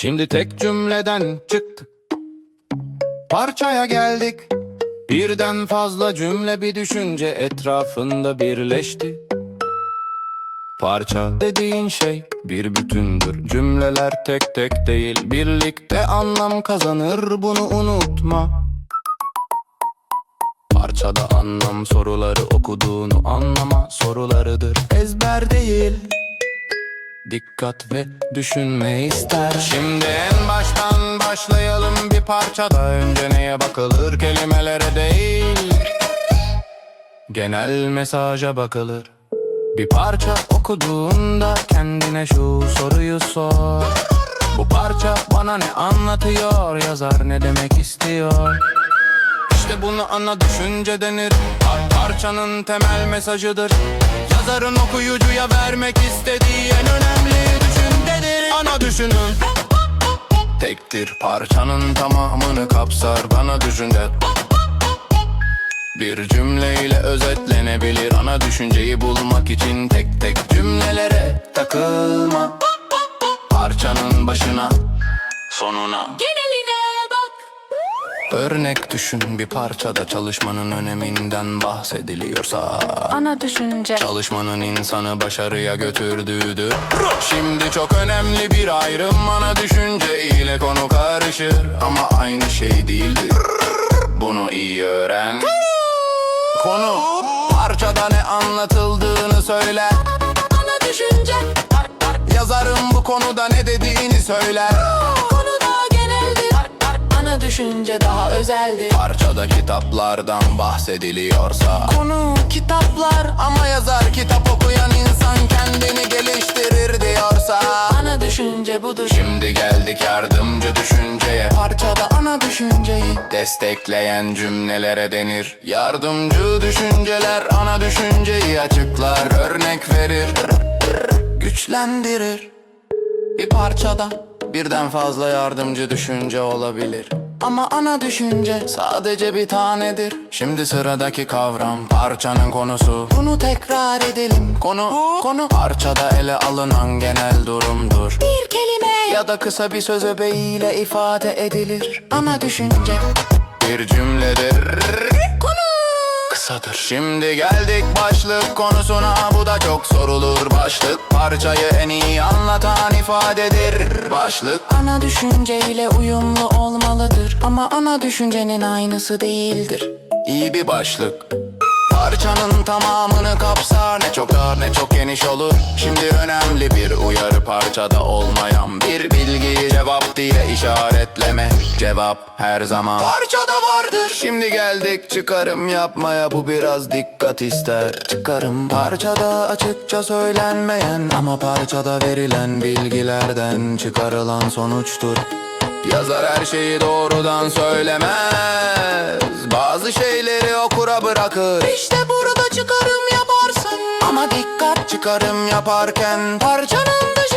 Şimdi tek cümleden çıktık. Parçaya geldik. Birden fazla cümle bir düşünce etrafında birleşti. Parça dediğin şey bir bütündür. Cümleler tek tek değil. Birlikte anlam kazanır bunu unutma. Parçada anlam soruları okuduğunu anlama sorularıdır. Ezber değil Dikkat ve düşünme ister. Şimdi en baştan başlayalım bir parçada. Önce neye bakılır kelimelere değil. Genel mesaja bakılır. Bir parça okuduğunda kendine şu soruyu sor. Bu parça bana ne anlatıyor Yazar ne demek istiyor? İşte bunu ana düşünce denir. Par- Parçanın temel mesajıdır. Yazarın okuyucuya vermek istediği en önemli düşüncedir Ana düşünün. Tektir parçanın tamamını kapsar bana düşünce. Bir cümleyle özetlenebilir ana düşünceyi bulmak için tek tek cümlelere takılma. Parçanın başına sonuna. Geneline Örnek düşün bir parçada çalışmanın öneminden bahsediliyorsa. Ana düşünce. Çalışmanın insanı başarıya götürdüğüdür. Şimdi çok önemli bir ayrım Ana düşünce ile konu karışır. Ama aynı şey değildir. Bunu iyi öğren. Konu Parçada ne anlatıldığını söyler Ana düşünce. Yazarın bu konuda ne dediğini söyler düşünce daha özeldir. Parçada kitaplardan bahsediliyorsa. Konu kitaplar ama yazar kitap okuyan insan kendini geliştirir diyorsa. Ana düşünce budur. Şimdi geldik yardımcı düşünceye. Parçada ana düşünceyi. Destekleyen cümlelere denir. Yardımcı düşünceler ana düşünceyi açıklar Örnek verir. Güçlendirir. Bir parçada birden fazla yardımcı düşünce olabilir ama ana düşünce sadece bir tanedir. Şimdi sıradaki kavram parçanın konusu. Bunu tekrar edelim. Konu, konu Parçada ele alınan genel durumdur. Bir kelime. Ya da kısa bir söz öbeğiyle ifade edilir. Ana düşünce. Bir cümledir Kısadır Şimdi geldik başlık konusuna Bu da çok sorulur. Başlık Parçayı en iyi anlatan ifadedir. Başlık. Ana düşünce ile uyumlu olmalıdır Ama ana düşüncenin aynısı değildir. İyi bir başlık. Parçanın tamamını kapsar Ne çok dar ne çok geniş olur. Şimdi önemli bir uyarı parçada olmayan Bir bilgiyi cevap diye işaretleme. Cevap her zaman Parçada vardır. Şimdi geldik çıkarım yapmaya Bu biraz dikkat ister. Çıkarım parçada açıkça söylenmeyen Ama parçada verilen bilgilerden çıkarılan sonuçtur. Yazar her şeyi doğrudan söylemez. Bazı şeyleri okura bırakır. İşte burada çıkarım yaparsın. Ama dikkat çıkarım yaparken Parçanın Aa,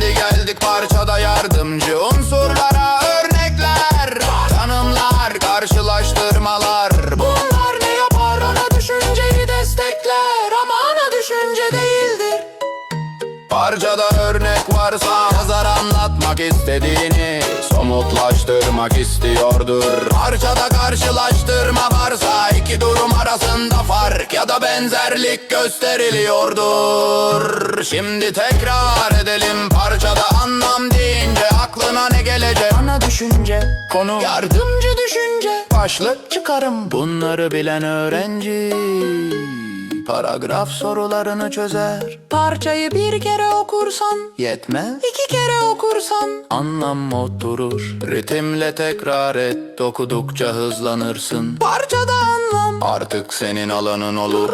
Şimdi geldik parçada yardımcı unsurlara örnekler. Tanımlar, karşılaştırmalar. Bu Bunlar ne yapar ana düşünceyi destekler. Ama ana düşünce değildir. Parçada örnek varsa yazar anlatmak istediğini somutlaştırmak istiyordur. Parçada karşılaştırma varsa iki durum arasında fark ya da benzerlik gösteriliyordur. Şimdi tekrar edelim parçada konu, yardımcı düşünce, başlık, çıkarım. Bunları bilen öğrenci paragraf sorularını çözer. Parçayı bir kere okursan. Yetmez. İki kere okursan. Anlam oturur. Ritimle tekrar et. Okudukça hızlanırsın. Parçada anlam. Artık senin alanın olur